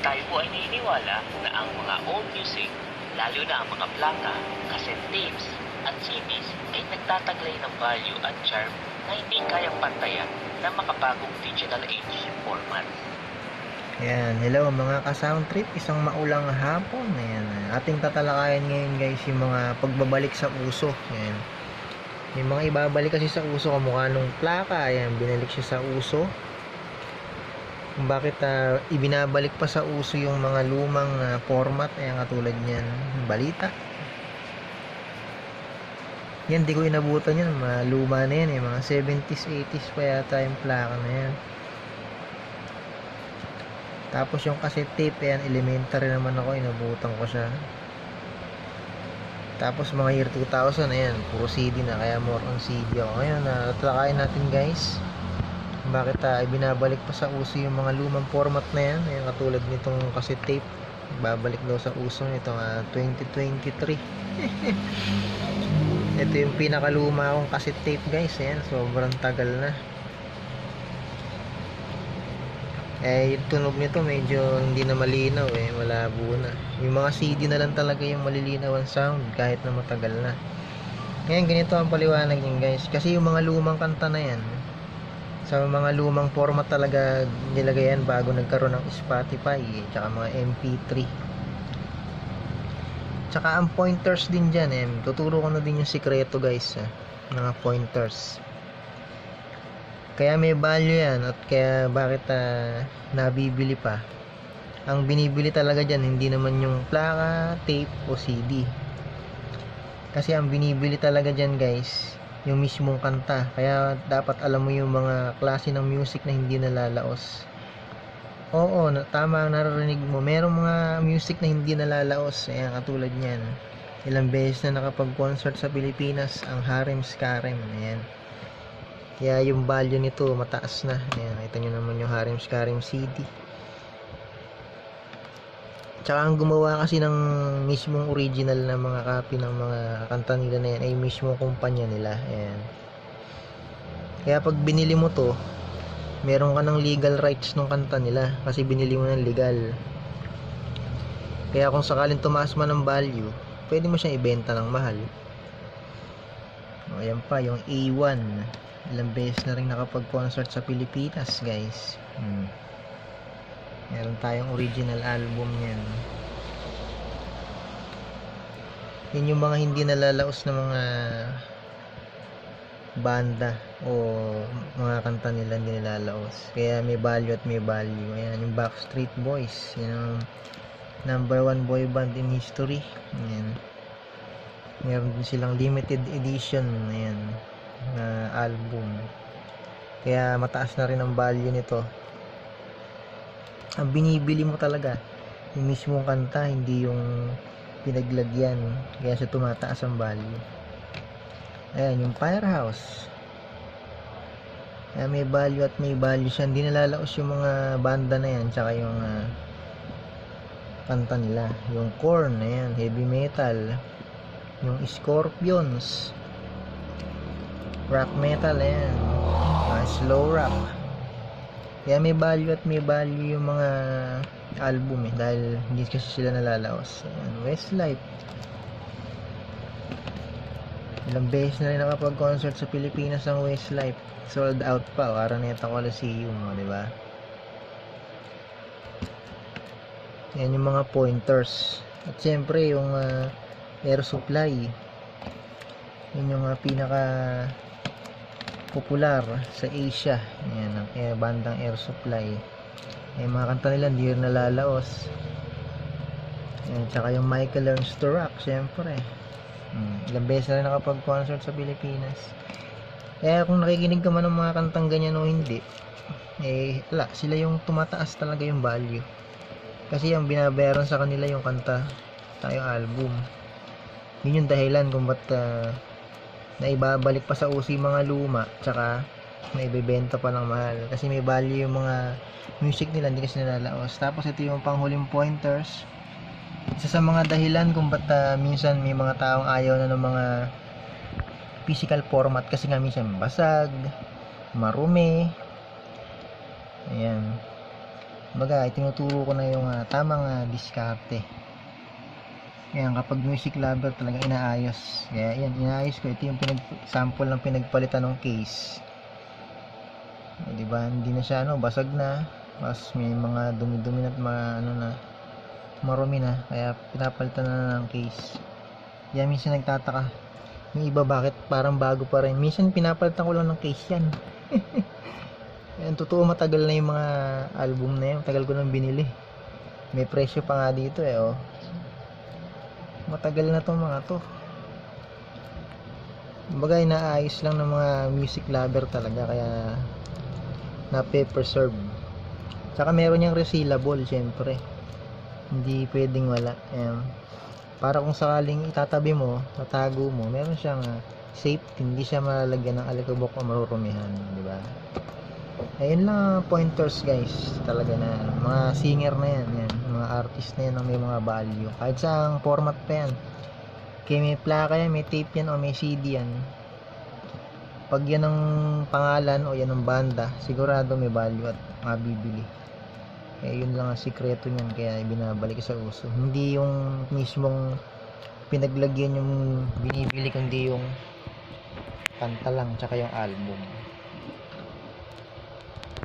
Tayo po ay naniniwala na ang mga old music, lalo na ang mga plaka, cassette tapes, at CDs ay nagtataglay ng value at charm na hindi kayang pantayan ng makabagong digital age format. Ayan, hello mga ka-sound trip, isang maulang hapon. Ayan, ating tatalakayan ngayon guys yung mga pagbabalik sa uso. Ayan. May mga ibabalik kasi sa uso kamukha nung plaka. Ayan, binalik siya sa uso. Kung bakit ah, ibinabalik pa sa uso yung mga lumang ah, format. Ayan, katulad niyan, balita. Yan, di ko inabutan yan. Mga luma na yan eh. Mga 70s, 80s pa yata yung plaka na yan. Tapos yung cassette tape, yan, elementary naman ako, inabutan ko siya. Tapos mga year 2000, ayan, puro CD na, kaya more on CD ako. Ngayon, uh, tatalakayin natin guys. Bakit uh, binabalik pa sa uso yung mga lumang format na yan. Ayan, katulad nitong cassette tape. Babalik daw sa uso nito, uh, 2023. Ito yung pinakaluma akong cassette tape guys. Ayan, sobrang tagal na. Eh, yung tunog nito medyo hindi na malinaw eh, malabo na. Yung mga CD na lang talaga yung malilinaw ang sound kahit na matagal na. Ngayon, ganito ang paliwanag niyan guys. Kasi yung mga lumang kanta na yan, sa mga lumang format talaga nilagay yan bago nagkaroon ng Spotify, eh, tsaka mga MP3. Tsaka ang pointers din dyan, eh. tuturo ko na din yung sikreto guys, eh. mga pointers. Kaya may value yan at kaya bakit ah, nabibili pa. Ang binibili talaga dyan hindi naman yung plaka, tape o CD. Kasi ang binibili talaga dyan guys, yung mismong kanta. Kaya dapat alam mo yung mga klase ng music na hindi nalalaos. Oo, na, tama ang naririnig mo. Merong mga music na hindi nalalaos. Ayan, katulad niyan. Ilang beses na nakapag-concert sa Pilipinas ang Harem Skarem. Ayan. Kaya yung value nito mataas na. Ayan, nakita nyo naman yung Harem Skarem CD. Tsaka ang gumawa kasi ng mismong original na mga copy ng mga kanta nila na yan ay mismong kumpanya nila. Ayan. Kaya pag binili mo to, meron ka ng legal rights ng kanta nila kasi binili mo ng legal. Kaya kung sakaling tumaas man ng value, pwede mo siyang ibenta ng mahal. O, ayan pa, yung A1 ilang beses na rin nakapag-concert sa Pilipinas guys hmm. Meron tayong original album niyan. Yan yung mga hindi nalalaos na mga banda o mga kanta nila hindi nilalaos kaya may value at may value. Ayan yung Backstreet Boys yan ang number one boy band in history. Ayan. Meron din silang limited edition ayan na album. Kaya mataas na rin ang value nito ang binibili mo talaga yung mismong kanta hindi yung pinaglagyan kaya siya tumataas ang value. Ayan yung firehouse. Kaya may value at may value siya. Hindi nalalaos yung mga banda na yan tsaka yung ah, kanta nila. Yung corn ayan heavy metal. Yung scorpions. Rock metal ayan. Mga slow rock kaya may value at may value yung mga album eh dahil hindi kasi sila nalalaos ayan, Westlife. Ilang beses na rin nakapag concert sa Pilipinas ang Westlife. Sold out pa Araneta Coliseum o diba yan yung mga pointers. At syempre yung ah, air supply. Yun yung mga pinaka popular sa Asia. Ayan ang kaya bandang air supply. Eh mga kanta nila hindi rin nalalaos. Ayan tsaka yung Michael Learns to Rock syempre. Hmm, ilang beses na rin nakapag concert sa Pilipinas. Kaya kung nakikinig ka man ng mga kantang ganyan o hindi eh wala. Sila yung tumataas talaga yung value. Kasi ang binabayaran sa kanila yung kanta tayong album. Yun yung dahilan kung ba't ah, na ibabalik pa sa yung mga luma tsaka na ibebenta pa ng mahal. Kasi may value yung mga music nila hindi kasi nilalaos tapos ito yung panghuling pointers. Isa sa mga dahilan kung ba't ah, minsan may mga taong ayaw na ng mga physical format kasi nga minsan basag marumi. Ayan. Baga, itinuturo ko na yung ah, tamang ah, diskarte. Yan, kapag music lover talaga inaayos. Kaya yan, inaayos ko. Ito yung pinag sample ng pinagpalitan ng case. O, di ba? Hindi na siya ano, basag na. Mas may mga dumi-dumi at mga ano na marumi na. Kaya pinapalitan na ng case. Yan, minsan nagtataka. Yung iba bakit parang bago pa rin. Minsan pinapalitan ko lang ng case yan. Yan, totoo matagal na yung mga album na yun. Tagal ko nang binili. May presyo pa nga dito eh, oh. Matagal na tong mga to. Bagay naayos lang ng mga music lover talaga kaya na-preserve. Tsaka meron niyang resealable, syempre. Hindi pwedeng wala. Ayan. Para kung sakaling itatabi mo, tatago mo, meron siyang ah, safety, hindi siya malalagyan ng alikabok o marurumihan, di ba? Ayun lang ang pointers guys, talaga na mga singer na yan, yan, mga artist na yan ang may mga value. Kahit sa format pa yan. Kaya may plaka yan, may tape yan o may CD yan. Pag yan ang pangalan o yan ang banda, sigurado may value at mabibili. Eh, yun lang ang sikreto niyan kaya binabalik sa uso. Hindi yung mismong pinaglagyan yung binibili kundi yung kanta lang tsaka yung album.